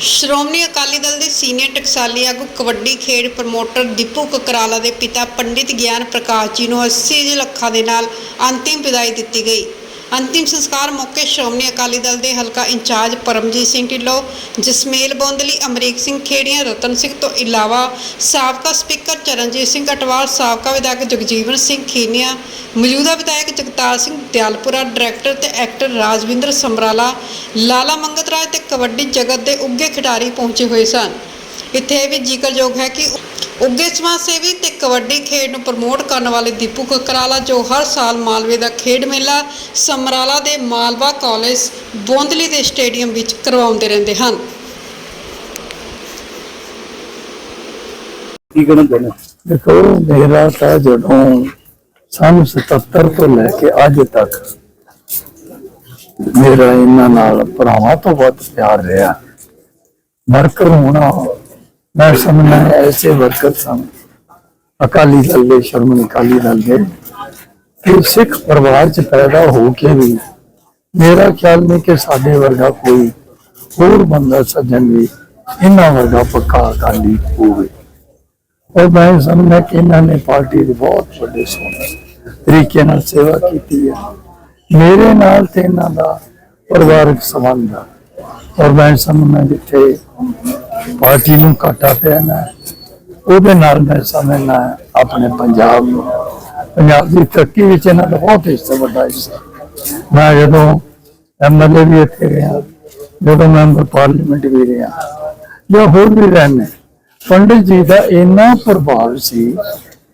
ਸ਼੍ਰੋਮਣੀ ਅਕਾਲੀ ਦਲ ਦੇ ਸੀਨੀਅਰ ਟਕਸਾਲੀ ਆਗੂ ਕਬੱਡੀ ਖੇਡ ਪ੍ਰਮੋਟਰ ਦੀਪੂ ਕਕਰਾਲਾ ਦੇ ਪਿਤਾ ਪੰਡਿਤ ਗਿਆਨ ਪ੍ਰਕਾਸ਼ ਜੀ ਨੂੰ 80 ਲੱਖਾਂ ਦੇ ਨਾਲ ਅੰਤਿਮ ਵਿਦਾਈ ਦਿੱਤੀ ਗਈ। ਅੰਤਿਮ ਸੰਸਕਾਰ ਮੌਕੇ ਸ਼੍ਰੋਮਣੀ ਅਕਾਲੀ ਦਲ ਦੇ ਹਲਕਾ ਇੰਚਾਰਜ ਪਰਮਜੀਤ ਸਿੰਘ ਢਿੱਲੋਂ, ਜਸਮੇਲ ਬੋਂਦਲੀ, ਅਮਰੀਕ ਸਿੰਘ ਖੇੜੀਆਂ, ਰਤਨ ਸਿੰਘ ਤੋਂ ਇਲਾਵਾ ਸਾਬਕਾ ਸਪੀਕਰ ਚਰਨਜੀਤ ਸਿੰਘ ਅਟਵਾਲ ਸਾਬਕਾ ਵਿਧਾਇਕ ਜਗਜੀਵਨ ਸਿੰਘ ਖੀਨੀਆ, ਮੌਜੂਦਾ ਵਿਧਾਇਕ ਜਗਤਾਰ ਸਿੰਘ ਦਿਆਲਪੁਰਾ, ਡਾਇਰੈਕਟਰ ਤੇ ਐਕਟਰ ਰਾਜਵਿੰਦਰ ਸਮਰਾਲਾ ਲਾਲਾ ਮੰਗਤ ਰਾਜ ਤੇ ਕਬੱਡੀ ਜਗਤ ਦੇ ਉੱਘੇ ਖਿਡਾਰੀ ਪਹੁੰਚੇ ਹੋਏ ਸਨ। ਇੱਥੇ ਇਹ ਵੀ ਜ਼ਿਕਰਯੋਗ ਹੈ ਕਿ ਉੱਘੇ ਸਮਾਜ ਸੇਵੀ ਤੇ ਕਬੱਡੀ ਖੇਡ ਨੂੰ ਪ੍ਰਮੋਟ ਕਰਨ ਵਾਲੇ ਦੀਪੂ ਕਕਰਾਲਾ ਜੋ ਹਰ ਸਾਲ ਮਾਲਵੇ ਦਾ ਖੇਡ ਮੇਲਾ ਸਮਰਾਲਾ ਦੇ ਮਾਲਵਾ ਕਾਲਜ ਬੋਂਦਲੀ ਦੇ ਸਟੇਡੀਅਮ ਵਿੱਚ ਕਰਵਾਉਂਦੇ ਰਹਿੰਦੇ ਹਨ ਕੀ ਚਾਹੁੰਦੇ ਹੋ? ਦੇਖੋ ਮੇਰਾ ਤਾਂ ਜਦੋਂ ਸੰਨ 77 ਤੋਂ ਲੈ ਕੇ ਅੱਜ ਤੱਕ ਮੇਰਾ ਇਹਨਾਂ ਨਾਲ ਭਰਾਵਾਂ ਤੋਂ ਵੱਧ ਪਿਆਰ ਰਿਹਾ ਵਰਕਰ ਹੋਣਾ ਮੈਂ ਸਮਝਦਾ ਐਸੇ ਵਰਕਰ ਸਨ ਅਕਾਲੀ ਦਲ ਦੇ ਸ਼ਰਮਣੀ ਅਕਾਲੀ ਦਲ ਦੇ। ਕਿ ਸਿੱਖ ਪਰਿਵਾਰ ਚ ਪੈਦਾ ਹੋ ਕੇ ਵੀ ਮੇਰਾ ਖਿਆਲ ਨਹੀਂ ਕਿ ਸਾਡੇ ਵਰਗਾ ਕੋਈ ਹੋਰ ਬੰਦਾ ਸੱਜਣ ਵੀ ਇਹਨਾਂ ਵਰਗਾ ਪੱਕਾ ਅਕਾਲੀ ਹੋਵੇ। ਔਰ ਮੈਂ ਸਮਝਦਾ ਕਿ ਇਹਨਾਂ ਨੇ ਪਾਰਟੀ ਦੇ ਬਹੁਤ ਵੱਡੇ ਸੋਹਣੇ ਤਰੀਕੇ ਨਾਲ ਸੇਵਾ ਕੀਤੀ ਹੈ। ਮੇਰੇ ਨਾਲ ਤੇ ਇਹਨਾਂ ਦਾ ਪਰਿਵਾਰਕ ਸੰਬੰਧ ਹੈ ਔਰ ਮੈਂ ਸਮਝਦਾ ਜਿੱਥੇ ਪਾਰਟੀ ਨੂੰ ਘਾਟਾ ਪਿਆ ਨਾ, ਉਹਦੇ ਨਾਲ ਮੈਂ ਸਮਝਣਾ ਆਪਣੇ ਪੰਜਾਬ ਨੂੰ। ਪੰਜਾਬ ਦੀ ਤਰੱਕੀ ਵਿੱਚ ਇਹਨਾਂ ਦਾ ਬਹੁਤ ਹਿੱਸਾ ਵੱਡਾ ਹਿੱਸਾ। ਮੈਂ ਜਦੋਂ ਐਮਐਲਏ ਵੀ ਇੱਥੇ ਰਿਹਾ, ਜਦੋਂ ਮੈਂਬਰ ਪਾਰਲੀਮੈਂਟ ਵੀ ਰਿਹਾ, ਜਾਂ ਹੋਰ ਵੀ ਰਹਿੰਦੇ, ਪੰਡਿਤ ਜੀ ਦਾ ਇੰਨਾ ਪ੍ਰਭਾਵ ਸੀ,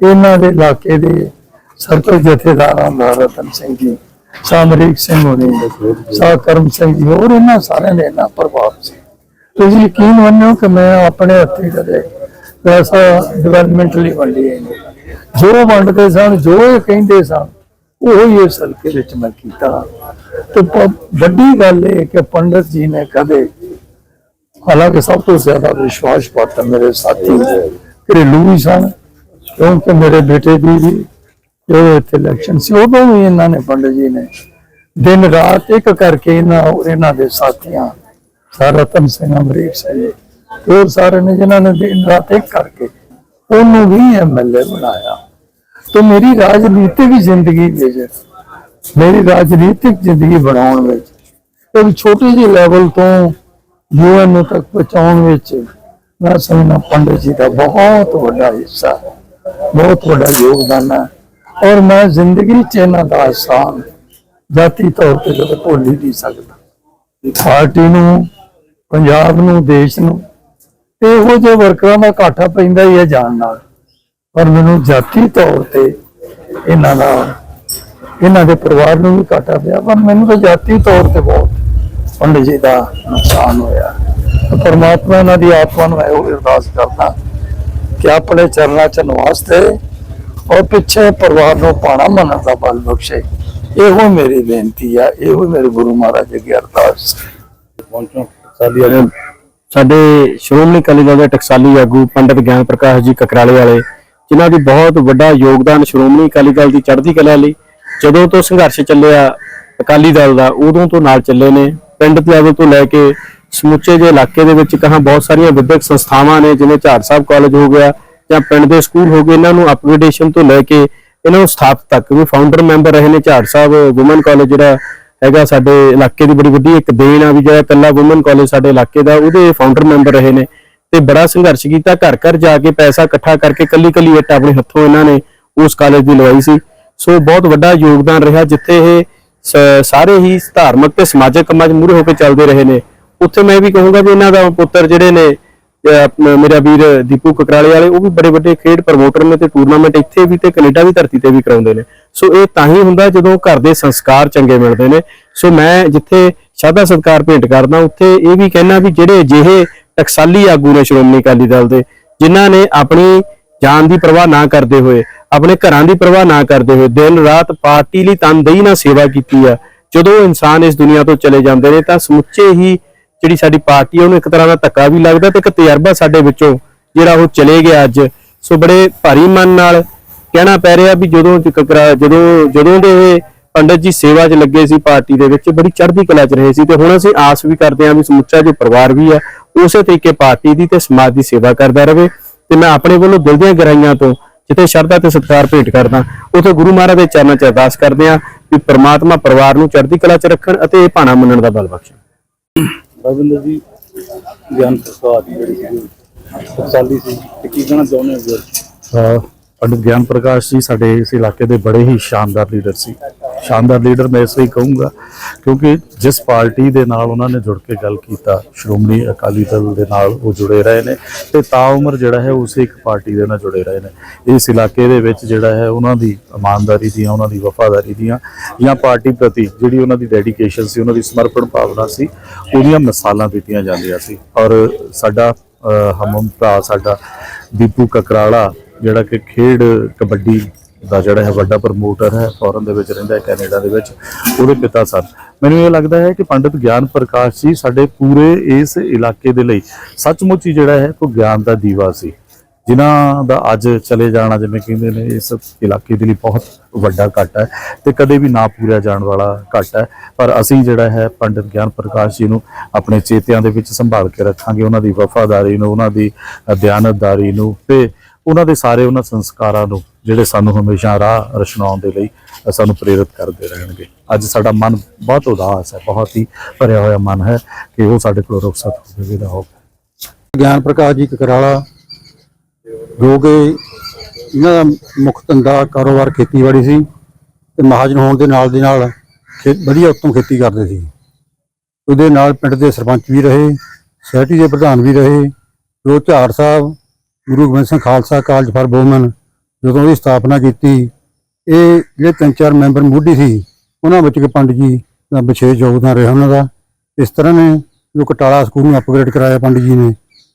ਇਹਨਾਂ ਦੇ ਇਲਾਕੇ ਦੇ ਸਰਕਲ ਜਥੇਦਾਰਾਂ ਦਾ ਰਤਨ ਸਿੰਘ ਜੀ, ਸਾਮਰੀਕ ਸਿੰਘ ਹੋਣੀ ਸ਼ਾਹ ਕਰਮ ਸਿੰਘ ਜੀ, ਹੋਰ ਇਹਨਾਂ ਸਾਰਿਆਂ ਦੇ ਇੰਨਾ ਪ੍ਰਭਾਵ ਸੀ। ਤੁਸੀਂ ਯਕੀਨ ਮੰਨੋ ਕਿ ਮੈਂ ਆਪਣੇ ਹੱਥੀਂ ਕਦੇ ਪੈਸਾ ਡਿਵੈਲਪਮੈਂਟ ਲਈ ਵੰਡੀ ਨਹੀਂ। ਜੋ ਵੰਡਦੇ ਸਨ, ਜੋ ਇਹ ਕਹਿੰਦੇ ਸਨ, ਉਹ ਹੀ ਇਸ ਹਲਕੇ ਵਿੱਚ ਮੈਂ ਕੀਤਾ ਤੇ ਵੱਡੀ ਗੱਲ ਇਹ ਕਿ ਪੰਡਤ ਜੀ ਨੇ ਕਦੇ ਹਾਲਾਂਕਿ ਸਭ ਤੋਂ ਜ਼ਿਆਦਾ ਵਿਸ਼ਵਾਸ ਪਾਤਰ ਮੇਰੇ ਸਾਥੀ ਘਰੇਲੂ ਵੀ ਸਨ, ਕਿਉਂਕਿ ਮੇਰੇ ਬੇਟੇ ਦੀ ਵੀ ਜੋ ਇੱਥੇ ਇਲੈਕਸ਼ਨ ਸੀ, ਉਦੋਂ ਵੀ ਇਹਨਾਂ ਨੇ ਪੰਡਤ ਜੀ ਨੇ ਦਿਨ ਰਾਤ ਇੱਕ ਕਰਕੇ ਇਹਨਾਂ ਇਹਨਾਂ ਦੇ ਸਾਥੀਆਂ ਸਰ ਰਤਨ ਸਿੰਘ ਅਮਰੀਕ ਸਿੰਘ ਹੋਰ ਸਾਰੇ ਨੇ ਜਿਨ੍ਹਾਂ ਨੇ ਦਿਨ ਰਾਤ ਇੱਕ ਕਰਕੇ ਉਹਨੂੰ ਵੀ ਐਮਐਲਏ ਬਣਾਇਆ। ਤੇ ਮੇਰੀ ਰਾਜਨੀਤੀ ਵੀ ਜ਼ਿੰਦਗੀ ਵਿੱਚ, ਮੇਰੀ ਰਾਜਨੀਤਿਕ ਜ਼ਿੰਦਗੀ ਬਣਾਉਣ ਵਿੱਚ ਇੱਕ ਛੋਟੇ ਜਿਹੇ ਲੈਵਲ ਤੋਂ ਯੂਐਨ ਨੂੰ ਤੱਕ ਪਹੁੰਚਾਉਣ ਵਿੱਚ ਮੈਂ ਸਮਝਣਾ ਪੰਡਿਤ ਜੀ ਦਾ ਬਹੁਤ ਵੱਡਾ ਹਿੱਸਾ, ਬਹੁਤ ਵੱਡਾ ਯੋਗਦਾਨ ਹੈ। ਔਰ ਮੈਂ ਜ਼ਿੰਦਗੀ ਚ ਇਹਨਾਂ ਦਾ ਆਸਾਨ ਜਾਤੀ ਤੌਰ ਤੇ ਕਦੇ ਭੁੱਲ ਨਹੀਂ ਸਕਦਾ। ਪਾਰਟੀ ਨੂੰ ਪੰਜਾਬ ਨੂੰ, ਦੇਸ਼ ਨੂੰ ਇਹੋ ਜਿਹੇ ਵਰਕਰਾਂ ਦਾ ਘਾਟਾ ਪੈਂਦਾ ਹੀ ਹੈ ਜਾਣ ਨਾਲ। ਪਰ ਮੈਨੂੰ ਜਾਤੀ ਤੌਰ ਤੇ ਇਹਨਾਂ ਦਾ ਇਹਨਾਂ ਦੇ ਪਰਿਵਾਰ ਨੂੰ ਵੀ ਘਾਟਾ ਪਿਆ, ਪਰ ਮੈਨੂੰ ਤਾਂ ਜਾਤੀ ਤੌਰ ਤੇ ਬਹੁਤ ਪੰਡਿਤ ਜੀ ਦਾ ਨੁਕਸਾਨ ਹੋਇਆ। ਪਰਮਾਤਮਾ ਇਹਨਾਂ ਦੀ ਆਤਮਾ ਨੂੰ ਇਹੋ ਅਰਦਾਸ ਕਰਦਾ ਕਿ ਆਪਣੇ ਚਰਨਾਂ ਚ ਨਿਵਾਸ ਦੇ ਔਰ ਪਿੱਛੇ ਪਰਿਵਾਰ ਨੂੰ ਪਾਣਾ ਮੰਨਣ ਦਾ ਬਲ ਬਖਸ਼ੇ। ਇਹੋ ਮੇਰੀ ਬੇਨਤੀ ਆ, ਇਹੋ ਮੇਰੇ ਗੁਰੂ ਮਹਾਰਾਜ ਅੱਗੇ ਅਰਦਾਸ। ਪਹੁੰਚੋ ਸਾਲੀ ਆ ਸਾਡੇ ਸ਼੍ਰੋਮਣੀ ਅਕਾਲੀ ਦਲ ਦੇ ਟਕਸਾਲੀ ਆਗੂ ਪੰਡਿਤ ਗਿਆਨ ਪ੍ਰਕਾਸ਼ ਜੀ ਕਕਰਾਲੇ ਵਾਲੇ, ਜਿਨ੍ਹਾਂ ਦੀ ਬਹੁਤ ਵੱਡਾ ਯੋਗਦਾਨ ਸ਼੍ਰੋਮਣੀ ਅਕਾਲੀ ਦਲ ਦੀ ਚੜ੍ਹਦੀ ਕਲਾ ਲਈ, ਜਦੋਂ ਤੋਂ ਸੰਘਰਸ਼ ਚੱਲਿਆ ਅਕਾਲੀ ਦਲ ਦਾ, ਉਦੋਂ ਤੋਂ ਨਾਲ ਚੱਲੇ ਨੇ। ਪਿੰਡ ਲੈਵਲ ਤੋਂ ਲੈ ਕੇ ਸਮੁੱਚੇ ਜੇ ਇਲਾਕੇ ਦੇ ਵਿੱਚ ਕਹਾਂ ਬਹੁਤ ਸਾਰੀਆਂ ਵਿਦਿਅਕ ਸੰਸਥਾਵਾਂ ਨੇ, ਜਿਵੇਂ ਝਾੜ ਸਾਹਿਬ ਕਾਲਜ ਹੋ ਗਿਆ ਜਾਂ ਪਿੰਡ ਦੇ ਸਕੂਲ ਹੋ ਗਏ, ਇਹਨਾਂ ਨੂੰ ਅਪਗ੍ਰੇਡੇਸ਼ਨ ਤੋਂ ਲੈ ਕੇ ਇਹਨਾਂ ਨੂੰ ਸਥਾਪਿਤ ਤੱਕ ਵੀ ਫਾਊਂਡਰ ਮੈਂਬਰ ਰਹੇ ਨੇ ਝਾੜ ਸਾਹਿਬ ਔਮਨ ਕਾਲਜ ਜਿਹੜਾ ਹੈਗਾ ਸਾਡੇ ਇਲਾਕੇ ਦੀ ਬੜੀ ਵੱਡੀ ਇੱਕ ਦੇਣ ਆ ਵੀ ਜਿਹੜਾ ਇਕੱਲਾ ਔਮਨ ਕਾਲਜ ਸਾਡੇ ਇਲਾਕੇ ਦਾ, ਉਹਦੇ ਫਾਊਂਡਰ ਮੈਂਬਰ ਰਹੇ ਨੇ। ਤੇ ਬੜਾ ਸੰਘਰਸ਼ ਕੀਤਾ ਘਰ ਘਰ ਜਾ ਕੇ ਪੈਸਾ ਇਕੱਠਾ ਕਰਕੇ ਕੱਲੀ ਕੱਲੀ ਇੱਟ ਆਪਣੇ ਹੱਥੋਂ ਇਹਨਾਂ ਨੇ ਉਸ ਕਾਲਜ ਦੀ ਲਵਾਈ ਸੀ। ਸੋ ਬਹੁਤ ਵੱਡਾ ਯੋਗਦਾਨ ਰਿਹਾ, ਜਿੱਥੇ ਇਹ ਸ- ਸਾਰੇ ਹੀ ਧਾਰਮਿਕ ਤੇ ਸਮਾਜਿਕ ਕੰਮਾਂ 'ਚ ਮੂਹਰੇ ਹੋ ਕੇ ਚੱਲਦੇ ਰਹੇ ਨੇ। ਉੱਥੇ ਮੈਂ ਵੀ ਕਹੂੰਗਾ ਵੀ ਇਹਨਾਂ ਦਾ ਪੁੱਤਰ ਜਿਹੜੇ ਨੇ ਮੇਰਾ ਵੀਰ ਦੀਪੂ ਕਕਰਾਲੇ ਵਾਲੇ, ਉਹ ਵੀ ਬੜੇ ਵੱਡੇ ਖੇਡ ਪ੍ਰਮੋਟਰ ਨੇ ਤੇ ਟੂਰਨਾਮੈਂਟ ਇੱਥੇ ਵੀ ਤੇ ਕੈਨੇਡਾ ਦੀ ਧਰਤੀ ਤੇ ਵੀ ਕਰਾਉਂਦੇ ਨੇ। ਸੋ ਇਹ ਤਾਂ ਹੀ ਹੁੰਦਾ ਜਦੋਂ ਘਰ ਦੇ ਸੰਸਕਾਰ ਚੰਗੇ ਮਿਲਦੇ ਨੇ। ਸੋ ਮੈਂ ਜਿੱਥੇ ਸ਼ਾਦਾ ਸਤਕਾਰ ਭੇਂਟ ਕਰਦਾ, ਉੱਥੇ ਇਹ ਵੀ ਕਹਿਣਾ ਵੀ ਜਿਹੜੇ ਅਜਿਹੇ ਟਕਸਾਲੀ ਆਗੂ ਨੇ ਸ਼੍ਰੋਮਣੀ ਅਕਾਲੀ ਦਲ ਦੇ, ਜਿਨ੍ਹਾਂ ਨੇ ਆਪਣੀ ਜਾਨ ਦੀ ਪਰਵਾਹ ਨਾ ਕਰਦੇ ਹੋਏ, ਆਪਣੇ ਘਰਾਂ ਦੀ ਪਰਵਾਹ ਨਾ ਕਰਦੇ ਹੋਏ, ਦਿਨ ਰਾਤ ਪਾਰਟੀ ਲਈ ਤਨਦੇਹੀ ਨਾਲ ਸੇਵਾ ਕੀਤੀ ਆ। ਜਦੋਂ ਇਨਸਾਨ ਇਸ ਦੁਨੀਆ ਤੋਂ ਚਲੇ ਜਾਂਦੇ ਨੇ, ਤਾਂ ਸਮੁੱਚੇ ਹੀ ਜਿਹੜੀ ਸਾਡੀ ਪਾਰਟੀ ਆ, ਉਹਨੂੰ ਇੱਕ ਤਰ੍ਹਾਂ ਦਾ ਧੱਕਾ ਵੀ ਲੱਗਦਾ ਤੇ ਇੱਕ ਤਜਰਬਾ ਸਾਡੇ ਵਿੱਚੋਂ ਜਿਹੜਾ ਉਹ ਚਲੇ ਗਿਆ ਅੱਜ। ਸੋ ਬੜੇ ਭਾਰੀ ਮਨ ਨਾਲ ਕਹਿਣਾ ਪੈ ਰਿਹਾ ਵੀ ਜਦੋਂ ਜਦੋਂ ਜਦੋਂ ਦੇ ਇਹ ਪੰਡਤ ਜੀ ਸੇਵਾ 'ਚ ਲੱਗੇ ਸੀ ਪਾਰਟੀ ਦੇ ਵਿੱਚ, ਬੜੀ ਚੜ੍ਹਦੀ ਕਲਾ 'ਚ ਰਹੇ ਸੀ ਤੇ ਹੁਣ ਅਸੀਂ ਆਸ ਵੀ ਕਰਦੇ ਹਾਂ ਵੀ ਸਮੁੱਚਾ ਜੋ ਪਰਿਵਾਰ ਵੀ ਆ ਉਸੇ ਤਰੀਕੇ ਪਾਰਟੀ ਦੀ ਤੇ ਸਮਾਜ ਦੀ ਸੇਵਾ ਕਰਦਾ ਰਹੇ। ਤੇ ਮੈਂ ਆਪਣੇ ਵੱਲੋਂ ਦਿਲ ਦੀਆਂ ਗਹਿਰਾਈਆਂ ਤੋਂ ਜਿੱਥੇ ਸ਼ਰਧਾ ਤੇ ਸਤਿਕਾਰ ਭੇਟ ਕਰਦਾ, ਉਥੇ ਗੁਰੂ ਮਹਾਰਾਜ ਦੇ ਚਰਨਾਂ 'ਚ ਅਰਦਾਸ ਕਰਦੇ ਹਾਂ ਵੀ ਪ੍ਰਮਾਤਮਾ ਪਰਿਵਾਰ ਨੂੰ ਚੜ੍ਹਦੀ ਕਲਾ 'ਚ ਰੱਖਣ ਅਤੇ ਇਹ ਭਾਣਾ ਮੰਨਣ ਦਾ ਬਲ ਬਖਸ਼ਣ। ਰਵਿੰਦਰ ਜੀ, ਗਿਆਨ ਪ੍ਰਸਾਦ ਜਿਹੜੀ ਸੀ ਟਕਸਾਲੀ ਸੀ। ਤੇ ਕੀ ਕਹਿਣਾ ਚਾਹੁੰਦੇ ਹੋ ਜੀ? ਪੰਡਿਤ ਗਿਆਨ ਪ੍ਰਕਾਸ਼ ਜੀ ਸਾਡੇ ਇਸ ਇਲਾਕੇ ਦੇ ਬੜੇ ਹੀ ਸ਼ਾਨਦਾਰ ਲੀਡਰ ਸੀ। ਸ਼ਾਨਦਾਰ ਲੀਡਰ ਮੈਂ ਇਸ ਲਈ ਕਹੂੰਗਾ ਕਿਉਂਕਿ ਜਿਸ ਪਾਰਟੀ ਦੇ ਨਾਲ ਉਹਨਾਂ ਨੇ ਜੁੜ ਕੇ ਗੱਲ ਕੀਤਾ, ਸ਼੍ਰੋਮਣੀ ਅਕਾਲੀ ਦਲ ਦੇ ਨਾਲ ਉਹ ਜੁੜੇ ਰਹੇ ਨੇ ਤੇ ਤਾਂ ਉਮਰ ਜਿਹੜਾ ਹੈ ਉਸੇ ਇੱਕ ਪਾਰਟੀ ਦੇ ਨਾਲ ਜੁੜੇ ਰਹੇ ਨੇ। ਇਸ ਇਲਾਕੇ ਦੇ ਵਿੱਚ ਜਿਹੜਾ ਹੈ ਉਹਨਾਂ ਦੀ ਇਮਾਨਦਾਰੀ ਦੀਆਂ, ਉਹਨਾਂ ਦੀ ਵਫਾਦਾਰੀ ਦੀਆਂ ਜਾਂ ਪਾਰਟੀ ਪ੍ਰਤੀ ਜਿਹੜੀ ਉਹਨਾਂ ਦੀ ਡੈਡੀਕੇਸ਼ਨ ਸੀ, ਉਹਨਾਂ ਦੀ ਸਮਰਪਣ ਭਾਵਨਾ ਸੀ, ਉਹਦੀਆਂ ਮਿਸਾਲਾਂ ਦਿੱਤੀਆਂ ਜਾਂਦੀਆਂ ਸੀ। ਔਰ ਸਾਡਾ ਹਮਮ ਭਰਾ, ਸਾਡਾ ਦੀਪੂ ਕਕਰਾਲਾ ਜਿਹੜਾ ਕਿ ਖੇਡ ਕਬੱਡੀ ਦਾ ਜਿਹੜਾ ਹੈ ਵੱਡਾ ਪ੍ਰਮੋਟਰ ਹੈ ਫੋਰਨ ਦੇ ਵਿੱਚ ਰਹਿੰਦਾ ਹੈ ਕੈਨੇਡਾ ਦੇ ਵਿੱਚ ਉਹਦੇ ਪਿਤਾ ਸਨ। ਮੈਨੂੰ ਇਹ ਲੱਗਦਾ ਹੈ ਕਿ ਪੰਡਿਤ ਗਿਆਨ ਪ੍ਰਕਾਸ਼ ਜੀ ਸਾਡੇ ਪੂਰੇ ਇਸ ਇਲਾਕੇ ਦੇ ਲਈ ਸੱਚਮੁੱਚ ਹੀ ਜਿਹੜਾ ਹੈ ਕੋ ਗਿਆਨ ਦਾ ਦੀਵਾ ਸੀ। ਜਿਨ੍ਹਾਂ ਦਾ ਅੱਜ ਚਲੇ ਜਾਣਾ ਜਿਵੇਂ ਕਹਿੰਦੇ ਨੇ ਇਸ ਇਲਾਕੇ ਦੇ ਲਈ ਬਹੁਤ ਵੱਡਾ ਘਾਟਾ ਹੈ ਤੇ ਕਦੇ ਵੀ ਨਾ ਪੂਰਿਆ ਜਾਣ ਵਾਲਾ ਘਾਟਾ ਹੈ। ਪਰ ਅਸੀਂ ਜਿਹੜਾ ਹੈ ਪੰਡਿਤ ਗਿਆਨ ਪ੍ਰਕਾਸ਼ ਜੀ ਨੂੰ ਆਪਣੇ ਚੇਤਿਆਂ ਦੇ ਵਿੱਚ ਸੰਭਾਲ ਕੇ ਰੱਖਾਂਗੇ। ਉਹਨਾਂ ਦੀ ਵਫਾਦਾਰੀ ਨੂੰ ਉਹਨਾਂ ਦੀ ਅ, ਦਿਆਨਤਦਾਰੀ ਨੂੰ ਤੇ ਉਹਨਾਂ ਦੇ ਸਾਰੇ ਉਹਨਾਂ ਸੰਸਕਾਰਾਂ ਨੂੰ ਜਿਹੜੇ ਸਾਨੂੰ ਹਮੇਸ਼ਾ ਰਾਹ ਰਚਨਾਉਣ ਦੇ ਲਈ ਸਾਨੂੰ ਪ੍ਰੇਰਿਤ ਕਰਦੇ ਰਹਿਣਗੇ। ਅੱਜ ਸਾਡਾ ਮਨ ਬਹੁਤ ਉਦਾਸ ਹੈ, ਬਹੁਤ ਹੀ ਭਰਿਆ ਹੋਇਆ ਮਨ ਹੈ ਕਿ ਉਹ ਸਾਡੇ ਕੋਲ ਰੁਖਸਤ ਹੋ ਕੇ ਵਿਦਾ ਹੋ ਗਿਆਨ ਪ੍ਰਕਾਸ਼ ਜੀ ਕਕਰਾਲਾ, ਜੋ ਕਿ ਇਹਨਾਂ ਦਾ ਮੁੱਖ ਧੰਦਾ ਕਾਰੋਬਾਰ ਖੇਤੀਬਾੜੀ ਸੀ ਤੇ ਮਹਾਜਨ ਹੋਣ ਦੇ ਨਾਲ ਦੇ ਨਾਲ ਖੇ- ਵਧੀਆ ਉੱਤਮ ਖੇਤੀ ਕਰਦੇ ਸੀ। ਉਹਦੇ ਨਾਲ ਪਿੰਡ ਦੇ ਸਰਪੰਚ ਵੀ ਰਹੇ, ਸੋਸਾਇਟੀ ਦੇ ਪ੍ਰਧਾਨ ਵੀ ਰਹੇ, ਜੋ Jhar Sahib, Guru Gobind Singh Khalsa college for women ਜਦੋਂ ਉਹਦੀ ਸਥਾਪਨਾ ਕੀਤੀ, ਇਹ ਜਿਹੜੇ ਤਿੰਨ ਚਾਰ ਮੈਂਬਰ ਮੋਢੀ ਸੀ, ਉਹਨਾਂ ਵਿੱਚ ਕਿ ਪੰਡਿਤ ਜੀ ਦਾ ਵਿਸ਼ੇਸ਼ ਯੋਗਦਾਨ ਰਿਹਾ ਉਹਨਾਂ ਦਾ। ਇਸ ਤਰ੍ਹਾਂ ਨੇ ਜੋ ਕਟਾਲਾ ਸਕੂਲ ਨੂੰ ਅਪਗ੍ਰੇਡ ਕਰਾਇਆ ਪੰਡਿਤ ਜੀ ਨੇ,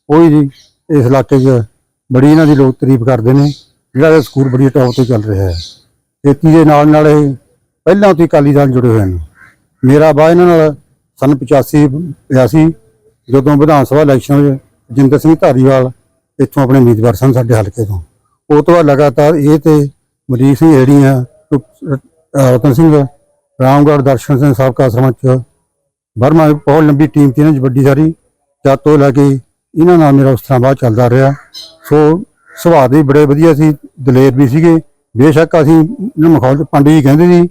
ਉਹ ਵੀ ਜੀ ਇਸ ਇਲਾਕੇ 'ਚ ਬੜੀ ਇਹਨਾਂ ਦੀ ਲੋਕ ਤਾਰੀਫ ਕਰਦੇ ਨੇ, ਜਿਹੜਾ ਇਹ ਸਕੂਲ ਬੜੀ ਟੌਪ ਤੇ ਚੱਲ ਰਿਹਾ ਹੈ। ਖੇਤੀ ਦੇ ਨਾਲ ਨਾਲ ਇਹ ਪਹਿਲਾਂ ਤੋਂ ਹੀ ਅਕਾਲੀ ਦਲ ਜੁੜੇ ਹੋਏ ਨੇ। ਮੇਰਾ ਬਾਅਦ ਇਹਨਾਂ ਨਾਲ ਸਨ 85 82 ਜਦੋਂ ਵਿਧਾਨ ਸਭਾ ਇਲੈਕਸ਼ਨ ਵਿੱਚ ਜਿੰਦਰ ਸਿੰਘ ਧਾਰੀਵਾਲ ਇੱਥੋਂ ਆਪਣੇ ਉਮੀਦਵਾਰ ਸਨ ਸਾਡੇ ਹਲਕੇ ਤੋਂ। ਉਹ ਤੋਂ ਬਾਅਦ ਲਗਾਤਾਰ ਇਹ ਤੇ ਮਰੀਕ ਸਿੰਘ ਏੜੀਆਂ ਰਤਨ ਸਿੰਘ, ਰਾਮਗੜ੍ਹ, ਦਰਸ਼ਨ ਸਿੰਘ, ਸਾਬਕਾ ਸਰਪੰਚ, ਵਰਮਾ, ਬਹੁਤ ਲੰਬੀ ਟੀਮ ਸੀ ਇਹਨਾਂ 'ਚ, ਵੱਡੀ ਸਾਰੀ। ਜਦ ਤੋਂ ਲੈ ਕੇ ਇਹਨਾਂ ਨਾਲ ਮੇਰਾ ਉਸ ਤਰ੍ਹਾਂ ਬਾਅਦ ਚੱਲਦਾ ਰਿਹਾ। ਸੋ ਸੁਭਾਅ ਦੇ ਬੜੇ ਵਧੀਆ ਸੀ, ਦਲੇਰ ਵੀ ਸੀਗੇ। ਬੇਸ਼ੱਕ ਅਸੀਂ ਇਹਨਾਂ ਮਖੌਲ, ਪੰਡਿਤ ਜੀ ਕਹਿੰਦੇ ਸੀ,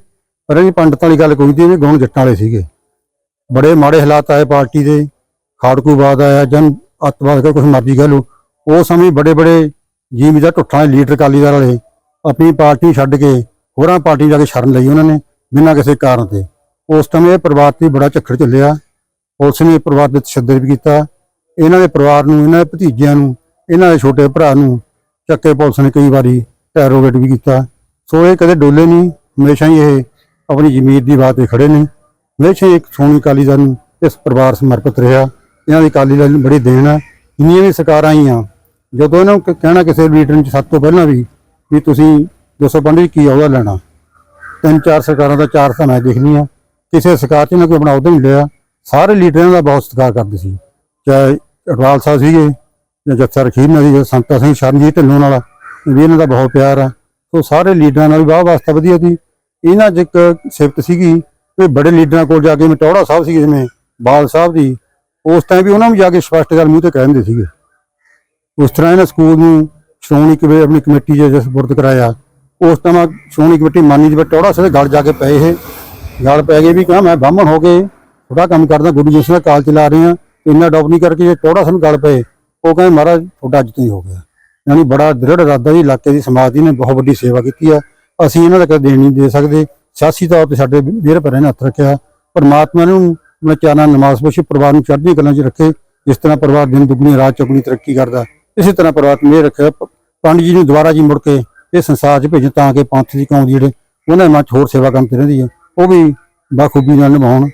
ਪਰ ਇਹ ਪੰਡਤਾਂ ਵਾਲੀ ਗੱਲ ਕੋਈ ਨਹੀਂ ਇਹ ਗੁਣ ਜੱਟਾਂ ਵਾਲੇ ਸੀਗੇ। ਬੜੇ ਮਾੜੇ ਹਾਲਾਤ ਆਏ ਪਾਰਟੀ ਦੇ ਖਾੜਕੂਵਾਦ ਆਇਆ, ਜਨ, ਅੱਤਵਾਦ ਦਾ ਕੁਝ ਮਰਜ਼ੀ ਕਹਿ ਲਓ। ਉਹ ਸਮੇਂ ਬੜੇ ਬੜੇ ਜੀਵ ਦਾ ਟੁੱਟਾਂ ਲੀਡਰ ਅਕਾਲੀ ਦਲ ਵਾਲੇ ਆਪਣੀ ਪਾਰਟੀ ਛੱਡ ਕੇ ਹੋਰਾਂ ਪਾਰਟੀ ਜਾ ਕੇ ਸ਼ਰਨ ਲਈ ਉਹਨਾਂ ਨੇ ਬਿਨਾਂ ਕਿਸੇ ਕਾਰਨ ਤੇ। ਉਸ ਸਮੇਂ ਇਹ ਪਰਿਵਾਰ ਤੇ ਬੜਾ ਝੱਖੜ ਚੱਲਿਆ। ਪੁਲਿਸ ਨੇ ਪਰਿਵਾਰ ਦੇ ਤਸ਼ੱਦਦ ਵੀ ਕੀਤਾ। ਇਹਨਾਂ ਦੇ ਪਰਿਵਾਰ ਨੂੰ, ਇਹਨਾਂ ਦੇ ਭਤੀਜਿਆਂ ਨੂੰ, ਇਹਨਾਂ ਦੇ ਛੋਟੇ ਭਰਾ ਨੂੰ ਚੱਕੇ ਪੁਲਿਸ ਨੇ ਕਈ ਵਾਰੀ ਟੈਰੋਗੇਟ ਵੀ ਕੀਤਾ। ਸੋ ਇਹ ਕਦੇ ਡੋਲੇ ਨਹੀਂ, ਹਮੇਸ਼ਾ ਹੀ ਇਹ ਆਪਣੀ ਜ਼ਮੀਰ ਦੀ ਬਾਤ ਤੇ ਖੜੇ ਨੇ। ਹਮੇਸ਼ਾ ਹੀ ਇੱਕ ਸੋਨੀ ਅਕਾਲੀ ਦਲ ਨੂੰ ਇਸ ਪਰਿਵਾਰ ਸਮਰਪਿਤ ਰਿਹਾ। ਇਹਨਾਂ ਦੀ ਅਕਾਲੀ ਦਲ ਬੜੀ ਦੇਣ ਆ। ਜਿੰਨੀਆਂ ਵੀ ਸਰਕਾਰਾਂ ਆਈਆਂ ਜਦੋਂ ਇਹਨਾਂ ਨੂੰ ਕਹਿਣਾ ਕਿਸੇ ਲੀਡਰ ਨੂੰ ਸਭ ਤੋਂ ਪਹਿਲਾਂ ਵੀ ਵੀ ਤੁਸੀਂ 205 ਕੀ ਅਹੁਦਾ ਲੈਣਾ? ਤਿੰਨ ਚਾਰ ਸਰਕਾਰਾਂ ਦਾ ਚਾਰ ਤਾਂ ਮੈਂ ਦੇਖ ਲਈਆਂ ਕਿਸੇ ਸਰਕਾਰ 'ਚ ਇਹਨਾਂ ਕੋਈ ਆਪਣਾ ਅਹੁਦਾ ਨਹੀਂ ਲਿਆ। ਸਾਰੇ ਲੀਡਰਾਂ ਦਾ ਬਹੁਤ ਸਤਿਕਾਰ ਕਰਦੇ ਸੀ। ਚਾਹੇ ਅਟਵਾਲ ਸਾਹਿਬ ਸੀਗੇ ਜਾਂ ਜੱਥਾ ਰਖੀਰ ਨਾਲ ਸੀ ਜਾਂ ਸੰਤਾ ਸਿੰਘ, ਸ਼ਰਨਜੀਤ ਢਿੱਲੋਂ ਨਾਲ ਵੀ ਇਹਨਾਂ ਦਾ ਬਹੁਤ ਪਿਆਰ ਆ। ਸੋ ਸਾਰੇ ਲੀਡਰਾਂ ਨਾਲ ਵੀ ਵਾਹ ਵਾਸਤਾ ਵਧੀਆ ਸੀ। ਇਹਨਾਂ 'ਚ ਇੱਕ ਸਿਫਤ ਸੀਗੀ ਵੀ ਬੜੇ ਲੀਡਰਾਂ ਕੋਲ ਜਾ ਕੇ ਮਟੌੜਾ ਸਾਹਿਬ ਸੀ ਜਿਵੇਂ ਬਾਲ ਸਾਹਿਬ ਦੀ, ਉਸ ਟਾਈਮ ਵੀ ਉਹਨਾਂ ਨੂੰ ਜਾ ਕੇ ਸਪਸ਼ਟ ਗੱਲ ਮੂੰਹ ਤੇ ਕਹਿੰਦੇ ਸੀਗੇ। ਉਸ ਤਰ੍ਹਾਂ ਇਹਨਾਂ ਸਕੂਲ ਨੂੰ ਸ਼੍ਰੋਮਣੀ ਕਮੇਟੀ ਆਪਣੀ ਕਮੇਟੀ ਜੇ ਸਪੁਰਦ ਕਰਾਇਆ। ਉਸ ਟਾਈਮ ਸ਼੍ਰੋਮਣੀ ਕਮੇਟੀ ਮਾਨੀ ਦੀ ਟੌੜਾ ਸਾਹਿਬ ਦੇ ਗਲ ਜਾ ਕੇ ਪਏ ਇਹ। ਗਲ ਪੈ ਗਏ ਵੀ ਕਹਾਂ ਮੈਂ ਬਾਹਮਣ ਹੋ ਕੇ ਥੋੜਾ ਕੰਮ ਕਰਦਾ, ਗੁਰੂ ਜੀ ਸਿੰਘ ਕਾਲ ਚਲਾ ਰਹੇ ਆ, ਇੰਨਾ ਡੌਬ ਨਹੀਂ ਕਰਕੇ ਜੇ ਟੌੜਾ ਸਾਨੂੰ ਗਲ ਪਏ, ਉਹ ਕਹਿੰਦੇ ਮਹਾਰਾਜ ਤੁਹਾਡਾ ਅੱਜ ਤੋਂ ਹੀ ਹੋ ਗਿਆ। ਯਾਨੀ ਬੜਾ ਦ੍ਰਿੜ ਇਰਾਦਾ ਜੀ ਇਲਾਕੇ ਦੀ ਸਮਾਜ ਦੀ ਨੇ ਬਹੁਤ ਵੱਡੀ ਸੇਵਾ ਕੀਤੀ ਆ। ਅਸੀਂ ਇਹਨਾਂ ਦਾ ਕਦੇ ਦੇਣ ਨਹੀਂ ਦੇ ਸਕਦੇ। ਸਿਆਸੀ ਤੌਰ ਤੇ ਸਾਡੇ ਵੀਰ ਭਰੇ ਨੇ ਹੱਥ ਰੱਖਿਆ। ਪਰਮਾਤਮਾ ਨੂੰ ਮੈਂ ਚਾਹਨਾ ਨਮਾਜ਼ ਪੋਸ਼ੀ ਪਰਿਵਾਰ ਨੂੰ ਚੜ੍ਹਦੀ ਕਲਾਂ 'ਚ ਰੱਖੇ, ਜਿਸ ਤਰ੍ਹਾਂ ਪਰਿਵਾਰ ਦਿਨ ਦੁਗਣੀ, ਰਾਤ ਚੌਗਣੀ ਤਰੱਕੀ ਕਰਦਾ। ਇਸੇ ਤਰ੍ਹਾਂ ਪਰਿਵਾਰ ਨੂੰ ਰੱਖਿਆ ਪ- ਪੰਡਿਤ ਜੀ ਨੂੰ ਦੁਬਾਰਾ ਜੀ ਮੁੜ ਕੇ ਇਹ ਸੰਸਾਰ 'ਚ ਭੇਜਣ ਤਾਂ ਕਿ ਪੰਥ ਦੀ ਕੌਮ ਦੀ ਜਿਹੜੇ ਉਹਨਾਂ ਦੇ ਮਨ 'ਚ ਹੋਰ ਸੇਵਾ ਕਰਨ ਤੇ ਰਹਿੰਦੀ ਹੈ। ਉਹ ਵੀ ਬਾਖੂਬੀ ਨਾਲ ਨਿਭਾਉਣ।